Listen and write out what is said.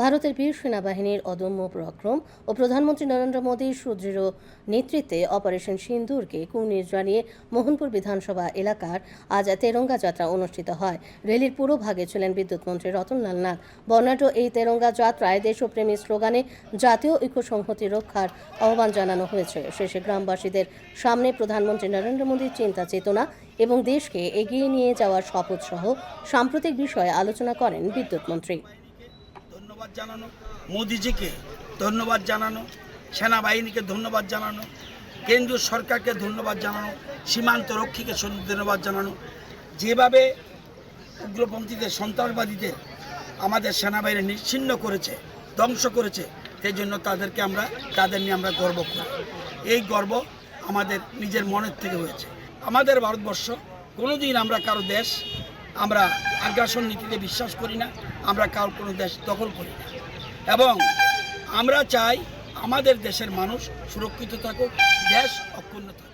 ভারতের বীর সেনাবাহিনীর অদম্য পরাক্রম ও প্রধানমন্ত্রী নরেন্দ্র মোদীর সুদৃঢ় নেতৃত্বে অপারেশন সিন্দুরকে কুর্নিশ জানিয়ে মোহনপুর বিধানসভা এলাকার আজ তেরঙ্গা যাত্রা অনুষ্ঠিত হয়। রেলির পুরো ভাগে ছিলেন বিদ্যুৎ মন্ত্রী রতনলাল নাথ। বর্ণাঢ্য এই তেরঙ্গা যাত্রায় দেশপ্রেমী স্লোগানে জাতীয় ঐক্য সংহতি রক্ষার আহ্বান জানানো হয়েছে। শেষে গ্রামবাসীদের সামনে প্রধানমন্ত্রী নরেন্দ্র মোদীর চিন্তা চেতনা এবং দেশকে এগিয়ে নিয়ে যাওয়ার শপথ সহ সাম্প্রতিক বিষয়ে আলোচনা করেন বিদ্যুৎ মন্ত্রী। ধন্যবাদ জানানো, মোদিজিকে ধন্যবাদ জানানো, সেনাবাহিনীকে ধন্যবাদ জানানো, কেন্দ্রীয় সরকারকে ধন্যবাদ জানানো সীমান্ত রক্ষীকে ধন্যবাদ জানানো, যেভাবে উগ্রপন্থীদের, সন্ত্রাসবাদীদের আমাদের সেনাবাহিনী নিশ্চিন্ন করেছে, ধ্বংস করেছে, সেই জন্য তাদেরকে আমরা, তাদের নিয়ে আমরা গর্ব করি। এই গর্ব আমাদের নিজের মনের থেকে হয়েছে। আমাদের ভারতবর্ষ কোনোদিন আমরা কারও দেশ, আমরা আগ্রাসন নীতিতে বিশ্বাস করি না। আমরা কার কোনো দেশ দখল করি না। এবং আমরা চাই আমাদের দেশের মানুষ সুরক্ষিত থাকুক, দেশ অক্ষুণ্ণ থাকুক।